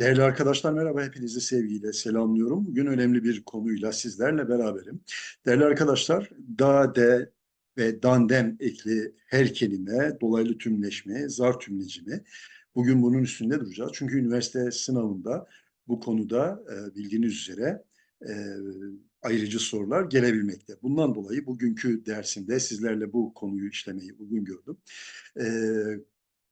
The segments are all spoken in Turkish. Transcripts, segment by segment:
Değerli arkadaşlar merhaba, hepinizi sevgiyle selamlıyorum. Bugün önemli bir konuyla sizlerle beraberim. Değerli arkadaşlar, da, de ve danden ekli her kelime, dolaylı tümleşme, zar tümlecimi. Bugün bunun üstünde duracağız. Çünkü üniversite sınavında bu konuda e, bildiğiniz üzere e, ayrıcı sorular gelebilmekte. Bundan dolayı bugünkü dersimde sizlerle bu konuyu işlemeyi uygun gördüm. E,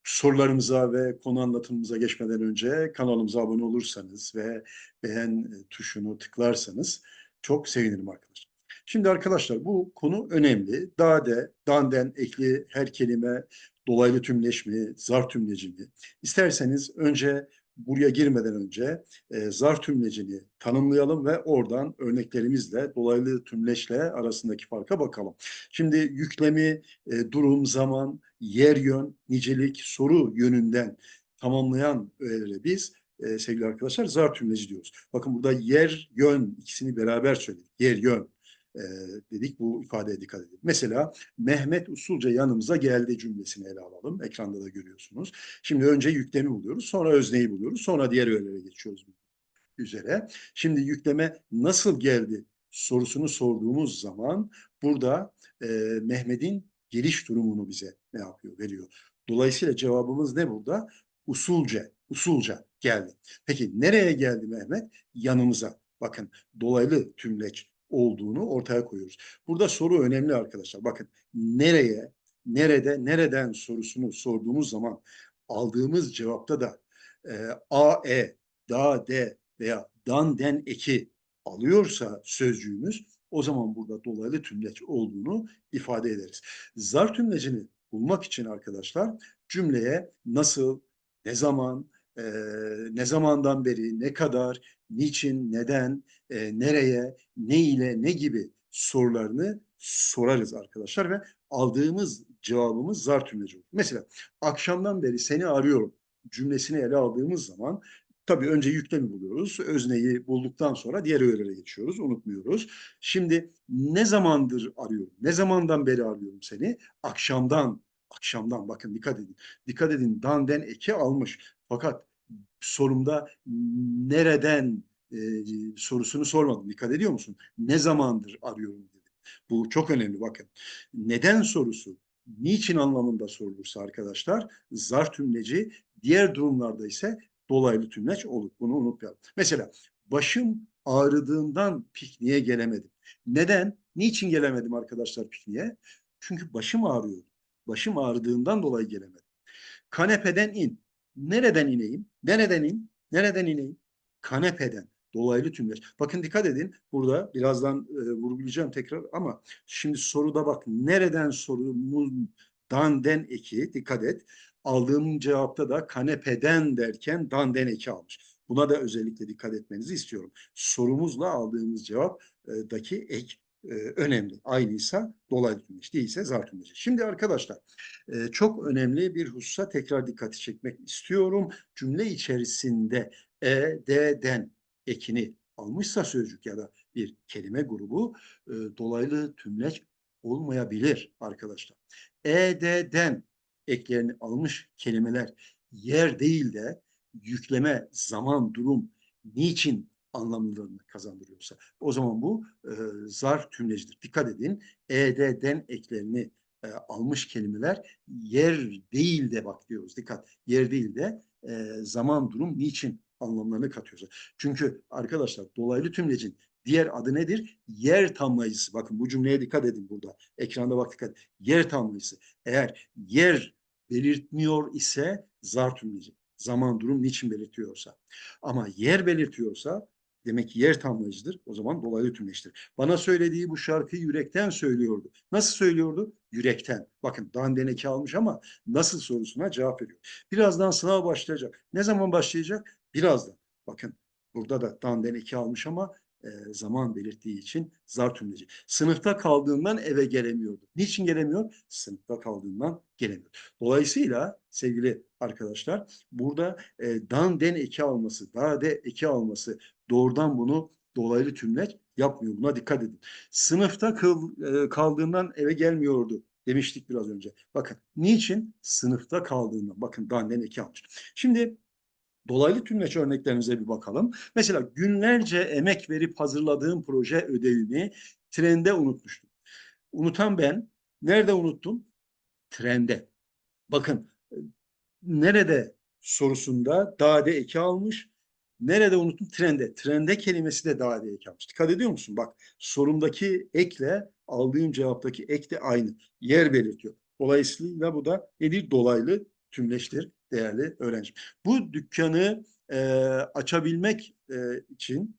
sorularımıza ve konu anlatımımıza geçmeden önce kanalımıza abone olursanız ve beğen e, tuşunu tıklarsanız çok sevinirim arkadaşlar. Şimdi arkadaşlar bu konu önemli. Dade, danden ekli her kelime, dolaylı tümleşme, zar tümlecimi. İsterseniz önce buraya girmeden önce e, zar tümlecini tanımlayalım ve oradan örneklerimizle dolaylı tümleşle arasındaki farka bakalım. Şimdi yüklemi, e, durum, zaman, yer yön, nicelik, soru yönünden tamamlayan öğeleri biz e, sevgili arkadaşlar zar tümleci diyoruz. Bakın burada yer, yön ikisini beraber söyledik. Yer, yön e, dedik bu ifadeye dikkat edin. Mesela Mehmet usulca yanımıza geldi cümlesini ele alalım. Ekranda da görüyorsunuz. Şimdi önce yüklemi buluyoruz, sonra özneyi buluyoruz, sonra diğer öğelere geçiyoruz üzere. Şimdi yükleme nasıl geldi sorusunu sorduğumuz zaman burada e, Mehmet'in geliş durumunu bize ne yapıyor, veriyor. Dolayısıyla cevabımız ne burada? Usulce, usulca geldi. Peki nereye geldi Mehmet? Yanımıza. Bakın dolaylı tümleç olduğunu ortaya koyuyoruz. Burada soru önemli arkadaşlar. Bakın nereye, nerede, nereden sorusunu sorduğumuz zaman aldığımız cevapta da e, a, e, da, de veya dan, den eki alıyorsa sözcüğümüz o zaman burada dolaylı tümleç olduğunu ifade ederiz. Zar tümlecini bulmak için arkadaşlar cümleye nasıl, ne zaman, e, ne zamandan beri, ne kadar, niçin, neden, e, nereye, ne ile, ne gibi sorularını sorarız arkadaşlar ve aldığımız cevabımız zar tümleci olur. Mesela akşamdan beri seni arıyorum cümlesini ele aldığımız zaman tabii önce yüklemi buluyoruz. Özneyi bulduktan sonra diğer öğelere geçiyoruz. Unutmuyoruz. Şimdi ne zamandır arıyorum? Ne zamandan beri arıyorum seni? Akşamdan. Akşamdan bakın dikkat edin. Dikkat edin danden eki almış. Fakat sorumda nereden e, sorusunu sormadım. Dikkat ediyor musun? Ne zamandır arıyorum dedi. Bu çok önemli bakın. Neden sorusu niçin anlamında sorulursa arkadaşlar zar tümleci diğer durumlarda ise dolaylı tümleç olur. Bunu unutmayalım. Mesela başım ağrıdığından pikniğe gelemedim. Neden? Niçin gelemedim arkadaşlar pikniğe? Çünkü başım ağrıyordu. Başım ağrıdığından dolayı gelemedim. Kanepeden in. Nereden ineyim? Nereden in? Nereden ineyim? Kanepeden. Dolaylı tümleç. Bakın dikkat edin. Burada birazdan e, vurgulayacağım tekrar ama şimdi soruda bak nereden sorumuzdan den eki dikkat et. Aldığım cevapta da kanepeden derken dan den eki almış. Buna da özellikle dikkat etmenizi istiyorum. Sorumuzla aldığımız cevaptaki ek e, önemli. Aynıysa dolaylı tümleç, değilse zar tümleci. Şimdi arkadaşlar e, çok önemli bir hususa tekrar dikkati çekmek istiyorum. Cümle içerisinde e, de, den ekini almışsa sözcük ya da bir kelime grubu e, dolaylı tümleç olmayabilir arkadaşlar. E, de, den eklerini almış kelimeler yer değil de yükleme, zaman, durum, niçin anlamlarını kazandırıyorsa o zaman bu e, zar tümlecidir. Dikkat edin ed'den eklerini e, almış kelimeler yer değil de bak diyoruz dikkat yer değil de e, zaman, durum, niçin anlamlarını katıyoruz. Çünkü arkadaşlar dolaylı tümlecin diğer adı nedir? Yer tamlayıcısı. Bakın bu cümleye dikkat edin burada. Ekranda bak dikkat. Yer tamlayıcısı. Eğer yer belirtmiyor ise zar tümleci. Zaman, durum niçin belirtiyorsa. Ama yer belirtiyorsa demek ki yer tamlayıcıdır. O zaman dolaylı tümleçtir. Bana söylediği bu şarkıyı yürekten söylüyordu. Nasıl söylüyordu? Yürekten. Bakın dandeneki almış ama nasıl sorusuna cevap veriyor. Birazdan sınav başlayacak. Ne zaman başlayacak? Birazdan. Bakın burada da dandeneki almış ama zaman belirttiği için zar tümleci. Sınıfta kaldığından eve gelemiyordu. Niçin gelemiyor? Sınıfta kaldığından gelemiyor. Dolayısıyla sevgili arkadaşlar burada e, dan den eki alması, da de eki alması doğrudan bunu dolaylı tümleç yapmıyor. Buna dikkat edin. Sınıfta kal, e, kaldığından eve gelmiyordu demiştik biraz önce. Bakın niçin? Sınıfta kaldığından. Bakın dan den eki almış. Şimdi Dolaylı tümleç örneklerimize bir bakalım. Mesela günlerce emek verip hazırladığım proje ödevimi trende unutmuştum. Unutan ben, nerede unuttum? Trende. Bakın, nerede sorusunda dade eki almış. Nerede unuttum? Trende. Trende kelimesi de dade eki almış. Dikkat ediyor musun? Bak, sorumdaki ekle aldığım cevaptaki ek de aynı. Yer belirtiyor. Dolayısıyla bu da nedir? Dolaylı tümleçtir değerli öğrencim. Bu dükkanı e, açabilmek e, için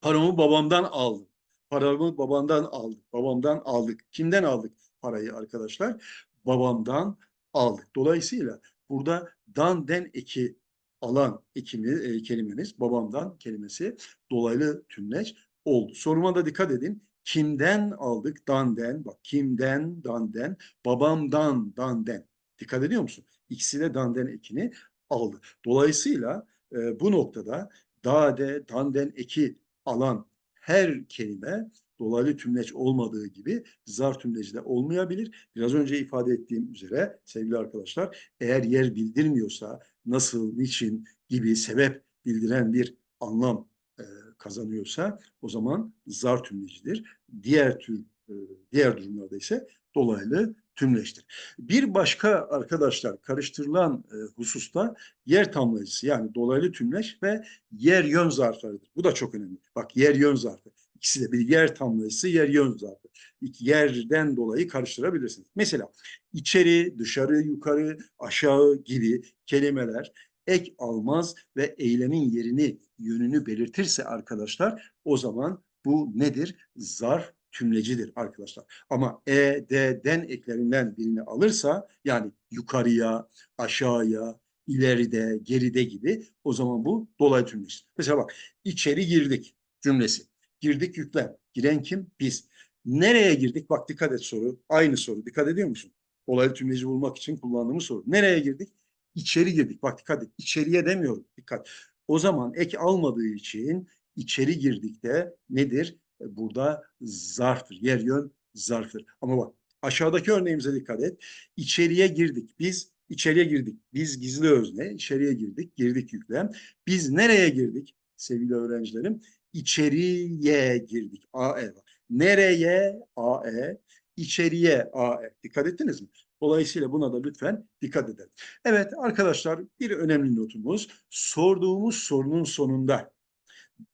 paramı babamdan aldım. Paramı babamdan aldık. Babamdan aldık. Kimden aldık parayı arkadaşlar? Babamdan aldık. Dolayısıyla burada dan den eki alan ekimi, e, kelimemiz babamdan kelimesi dolaylı tümleç oldu. Soruma da dikkat edin. Kimden aldık? Danden. Bak kimden? Danden. Babamdan danden. Dikkat ediyor musun? İkisi de danden ekini aldı. Dolayısıyla e, bu noktada dade, danden eki alan her kelime dolaylı tümleç olmadığı gibi zar tümleci de olmayabilir. Biraz önce ifade ettiğim üzere sevgili arkadaşlar eğer yer bildirmiyorsa nasıl, niçin gibi sebep bildiren bir anlam e, kazanıyorsa o zaman zar tümlecidir. Diğer tür e, diğer durumlarda ise dolaylı tümleştir. Bir başka arkadaşlar karıştırılan e, hususta yer tamlayıcısı yani dolaylı tümleş ve yer yön zarflarıdır. Bu da çok önemli. Bak yer yön zarfı. İkisi de bir yer tamlayıcısı, yer yön zarfı. İki yerden dolayı karıştırabilirsiniz. Mesela içeri, dışarı, yukarı, aşağı gibi kelimeler ek almaz ve eylemin yerini, yönünü belirtirse arkadaşlar o zaman bu nedir? Zarf tümlecidir arkadaşlar. Ama e, d, den eklerinden birini alırsa yani yukarıya, aşağıya, ileride, geride gibi o zaman bu dolaylı tümleç. Mesela bak içeri girdik cümlesi. Girdik yüklem. Giren kim? Biz. Nereye girdik? Bak dikkat et soru. Aynı soru. Dikkat ediyor musun? Dolaylı tümleci bulmak için kullandığımız soru. Nereye girdik? İçeri girdik. Bak dikkat et. İçeriye demiyorum. Dikkat. O zaman ek almadığı için içeri girdik de nedir? E, burada zarftır. Yer yön zarftır. Ama bak aşağıdaki örneğimize dikkat et. İçeriye girdik. Biz içeriye girdik. Biz gizli özne. içeriye girdik. Girdik yüklem. Biz nereye girdik sevgili öğrencilerim? İçeriye girdik. AE var. Nereye? AE. İçeriye AE. Dikkat ettiniz mi? Dolayısıyla buna da lütfen dikkat edelim. Evet arkadaşlar bir önemli notumuz sorduğumuz sorunun sonunda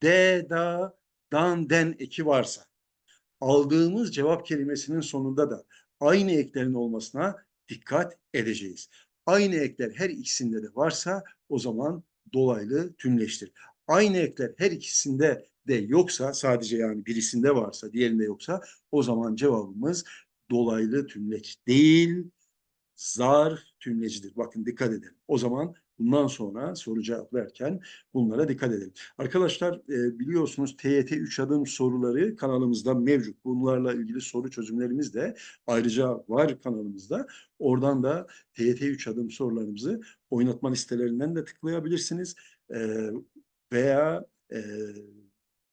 de, da, dan, den eki varsa aldığımız cevap kelimesinin sonunda da aynı eklerin olmasına dikkat edeceğiz. Aynı ekler her ikisinde de varsa o zaman dolaylı tümleştir. Aynı ekler her ikisinde de yoksa sadece yani birisinde varsa diğerinde yoksa o zaman cevabımız dolaylı tümleç değil zarf tümlecidir. Bakın dikkat edelim. O zaman bundan sonra soru cevaplarken bunlara dikkat edelim. Arkadaşlar e, biliyorsunuz TYT 3 adım soruları kanalımızda mevcut. Bunlarla ilgili soru çözümlerimiz de ayrıca var kanalımızda. Oradan da TYT 3 adım sorularımızı oynatma listelerinden de tıklayabilirsiniz. E, veya e,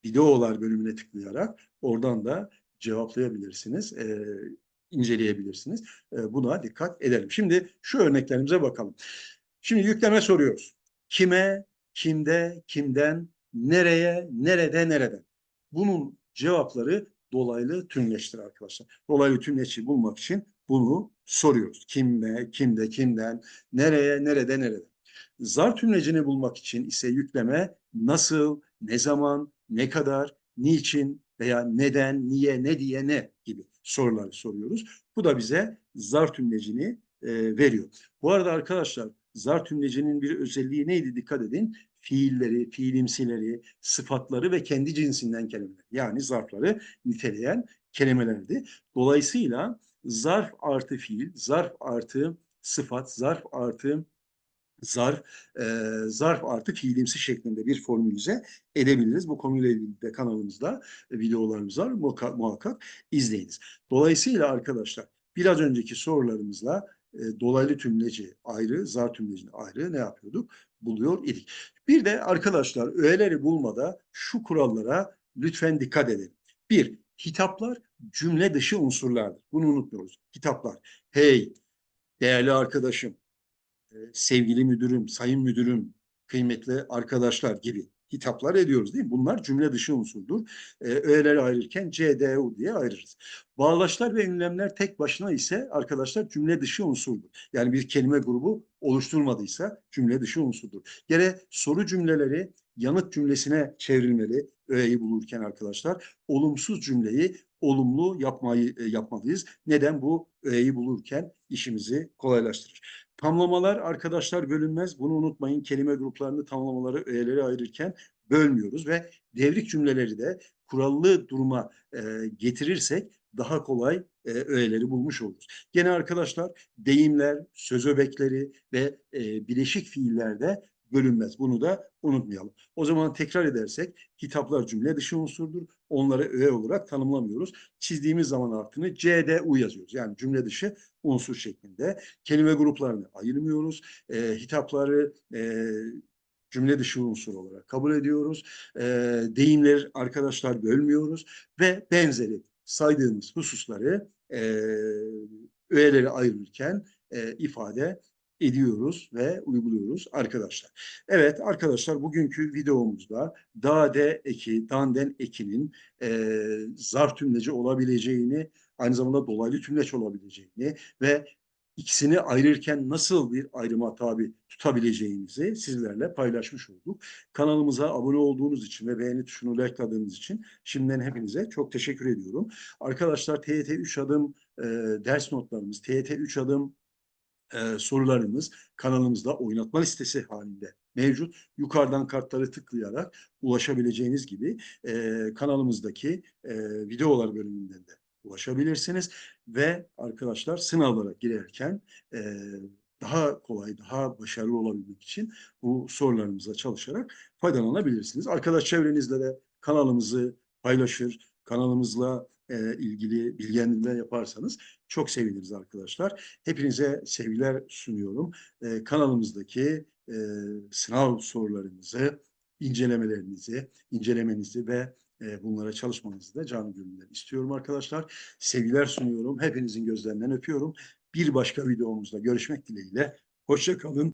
videolar bölümüne tıklayarak oradan da cevaplayabilirsiniz. E, inceleyebilirsiniz. E, buna dikkat edelim. Şimdi şu örneklerimize bakalım. Şimdi yükleme soruyoruz. Kime, kimde, kimden, nereye, nerede, nereden? Bunun cevapları dolaylı tümleştir arkadaşlar. Dolaylı tümleşi bulmak için bunu soruyoruz. Kimde, kimde, kimden, nereye, nerede, nereden? Zar tümlecini bulmak için ise yükleme nasıl, ne zaman, ne kadar, niçin veya neden, niye, ne diye, ne gibi soruları soruyoruz. Bu da bize zar tümlecini e, veriyor. Bu arada arkadaşlar zar tümlecinin bir özelliği neydi dikkat edin. Fiilleri, fiilimsileri, sıfatları ve kendi cinsinden kelimeler. Yani zarfları niteleyen kelimelerdi. Dolayısıyla zarf artı fiil, zarf artı sıfat, zarf artı zarf, e, zarf artı fiilimsi şeklinde bir formülize edebiliriz. Bu konuyla ilgili de kanalımızda videolarımız var. Muhakkak, muhakkak izleyiniz. Dolayısıyla arkadaşlar biraz önceki sorularımızla e, dolaylı tümleci ayrı, zar tümlecini ayrı ne yapıyorduk? Buluyor idik. Bir de arkadaşlar öğeleri bulmada şu kurallara lütfen dikkat edelim. Bir, hitaplar cümle dışı unsurlardır. Bunu unutmuyoruz. Hitaplar. Hey, değerli arkadaşım, e, sevgili müdürüm, sayın müdürüm, kıymetli arkadaşlar gibi hitaplar ediyoruz değil mi? Bunlar cümle dışı unsurdur. Ee, öğeleri ayırırken C, diye ayırırız. Bağlaçlar ve ünlemler tek başına ise arkadaşlar cümle dışı unsurdur. Yani bir kelime grubu oluşturmadıysa cümle dışı unsurdur. Gene soru cümleleri yanıt cümlesine çevrilmeli öğeyi bulurken arkadaşlar. Olumsuz cümleyi olumlu yapmayı e, yapmalıyız. Neden bu öğeyi bulurken işimizi kolaylaştırır. Tamlamalar arkadaşlar bölünmez. Bunu unutmayın. Kelime gruplarını tamlamaları öğeleri ayırırken bölmüyoruz ve devrik cümleleri de kurallı duruma e, getirirsek daha kolay e, öğeleri bulmuş oluruz. Gene arkadaşlar deyimler, söz öbekleri ve e, bileşik fiillerde bölünmez. Bunu da unutmayalım. O zaman tekrar edersek hitaplar cümle dışı unsurdur. Onları öğe olarak tanımlamıyoruz. Çizdiğimiz zaman artıını C, D, U yazıyoruz. Yani cümle dışı unsur şeklinde. Kelime gruplarını ayırmıyoruz. E, hitapları e, cümle dışı unsur olarak kabul ediyoruz. E, deyimleri arkadaşlar bölmüyoruz ve benzeri saydığımız hususları e, öğeleri ayırırken e, ifade ediyoruz ve uyguluyoruz arkadaşlar. Evet arkadaşlar bugünkü videomuzda da de eki, danden ekinin e, zarf tümleci olabileceğini, aynı zamanda dolaylı tümleç olabileceğini ve ikisini ayırırken nasıl bir ayrıma tabi tutabileceğimizi sizlerle paylaşmış olduk. Kanalımıza abone olduğunuz için ve beğeni tuşunu likeladığınız için şimdiden hepinize çok teşekkür ediyorum. Arkadaşlar TYT 3 adım e, ders notlarımız, TYT 3 adım e, sorularımız kanalımızda oynatma listesi halinde mevcut. Yukarıdan kartları tıklayarak ulaşabileceğiniz gibi e, kanalımızdaki e, videolar bölümünden de ulaşabilirsiniz. Ve arkadaşlar sınavlara girerken e, daha kolay, daha başarılı olabilmek için bu sorularımıza çalışarak faydalanabilirsiniz. Arkadaş çevrenizle de kanalımızı paylaşır, kanalımızla e, ilgili bilgilendirme yaparsanız çok seviniriz arkadaşlar. Hepinize sevgiler sunuyorum. E, kanalımızdaki e, sınav sorularımızı, incelemelerinizi, incelemenizi ve e, bunlara çalışmanızı da canı gönülden istiyorum arkadaşlar. Sevgiler sunuyorum. Hepinizin gözlerinden öpüyorum. Bir başka videomuzda görüşmek dileğiyle. Hoşça kalın.